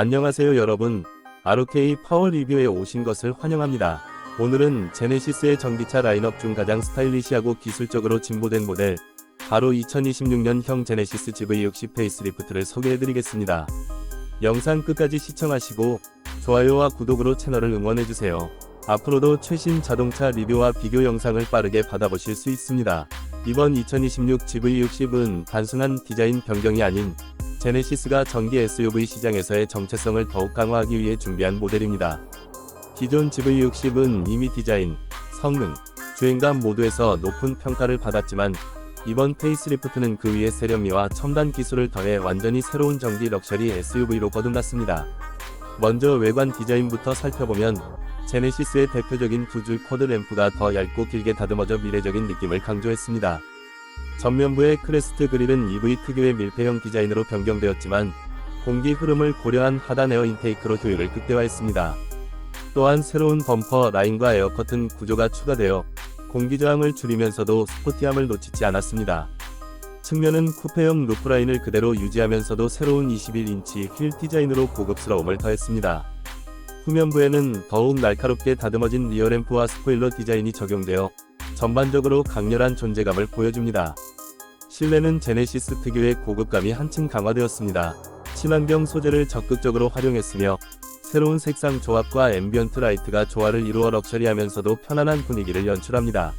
안녕하세요 여러분. ROK 파워 리뷰에 오신 것을 환영합니다. 오늘은 제네시스의 전기차 라인업 중 가장 스타일리시하고 기술적으로 진보된 모델, 바로 2026년형 제네시스 GV60 페이스리프트를 소개해드리겠습니다. 영상 끝까지 시청하시고 좋아요와 구독으로 채널을 응원해주세요. 앞으로도 최신 자동차 리뷰와 비교 영상을 빠르게 받아보실 수 있습니다. 이번 2026 GV60은 단순한 디자인 변경이 아닌 제네시스가 전기 SUV 시장에서의 정체성을 더욱 강화하기 위해 준비한 모델입니다. 기존 GV60은 이미 디자인, 성능, 주행감 모두에서 높은 평가를 받았지만 이번 페이스리프트는 그 위에 세련미와 첨단 기술을 더해 완전히 새로운 전기 럭셔리 SUV로 거듭났습니다. 먼저 외관 디자인부터 살펴보면 제네시스의 대표적인 두 줄 쿼드 램프가 더 얇고 길게 다듬어져 미래적인 느낌을 강조했습니다. 전면부의 크레스트 그릴은 EV 특유의 밀폐형 디자인으로 변경되었지만 공기 흐름을 고려한 하단 에어 인테이크로 효율을 극대화했습니다. 또한 새로운 범퍼 라인과 에어 커튼 구조가 추가되어 공기 저항을 줄이면서도 스포티함을 놓치지 않았습니다. 측면은 쿠페형 루프라인을 그대로 유지하면서도 새로운 21인치 휠 디자인으로 고급스러움을 더했습니다. 후면부에는 더욱 날카롭게 다듬어진 리어램프와 스포일러 디자인이 적용되어 전반적으로 강렬한 존재감을 보여줍니다. 실내는 제네시스 특유의 고급감이 한층 강화되었습니다. 친환경 소재를 적극적으로 활용했으며 새로운 색상 조합과 앰비언트 라이트가 조화를 이루어 럭셔리하면서도 편안한 분위기를 연출합니다.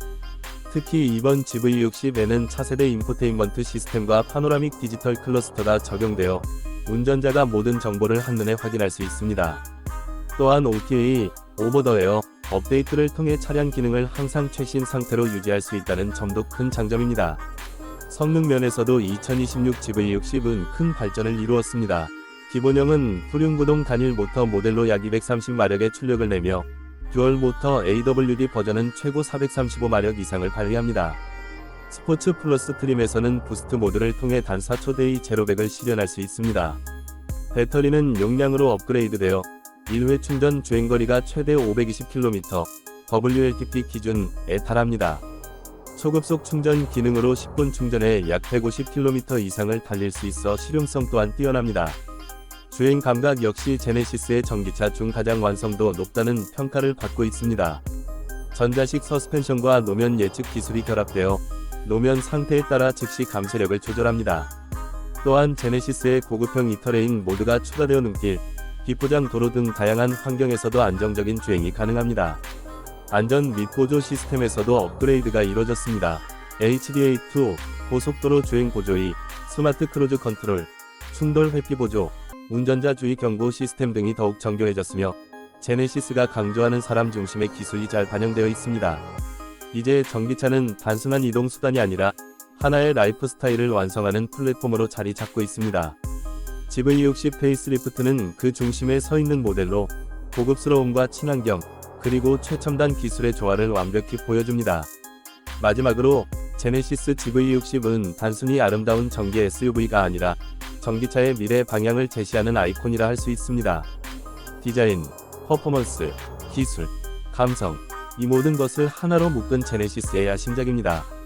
특히 이번 GV60에는 차세대 인포테인먼트 시스템과 파노라믹 디지털 클러스터가 적용되어 운전자가 모든 정보를 한눈에 확인할 수 있습니다. 또한 OTA, 오버더웨어, 업데이트를 통해 차량 기능을 항상 최신 상태로 유지할 수 있다는 점도 큰 장점입니다. 성능 면에서도 2026 GV60은 큰 발전을 이루었습니다. 기본형은 후륜구동 단일 모터 모델로 약 230마력의 출력을 내며 듀얼 모터 AWD 버전은 최고 435마력 이상을 발휘합니다. 스포츠 플러스 트림에서는 부스트 모드를 통해 단 4초 대의 제로백을 실현할 수 있습니다. 배터리는 용량으로 업그레이드되어 1회 충전 주행거리가 최대 520km, WLTP 기준에 달합니다. 초급속 충전 기능으로 10분 충전에 약 150km 이상을 달릴 수 있어 실용성 또한 뛰어납니다. 주행 감각 역시 제네시스의 전기차 중 가장 완성도 높다는 평가를 받고 있습니다. 전자식 서스펜션과 노면 예측 기술이 결합되어 노면 상태에 따라 즉시 감쇄력을 조절합니다. 또한 제네시스의 고급형 이터레인 모드가 추가되어 눈길, 비포장 도로 등 다양한 환경에서도 안정적인 주행이 가능합니다. 안전 및 보조 시스템에서도 업그레이드가 이뤄졌습니다. HDA2, 고속도로 주행 보조이, 스마트 크루즈 컨트롤, 충돌 회피 보조, 운전자 주의 경고 시스템 등이 더욱 정교해졌으며 제네시스가 강조하는 사람 중심의 기술이 잘 반영되어 있습니다. 이제 전기차는 단순한 이동 수단이 아니라 하나의 라이프 스타일을 완성하는 플랫폼으로 자리 잡고 있습니다. GV60 페이스리프트는 그 중심에 서 있는 모델로 고급스러움과 친환경, 그리고 최첨단 기술의 조화를 완벽히 보여줍니다. 마지막으로 제네시스 GV60은 단순히 아름다운 전기 SUV가 아니라 전기차의 미래 방향을 제시하는 아이콘이라 할 수 있습니다. 디자인, 퍼포먼스, 기술, 감성, 이 모든 것을 하나로 묶은 제네시스의 야심작입니다.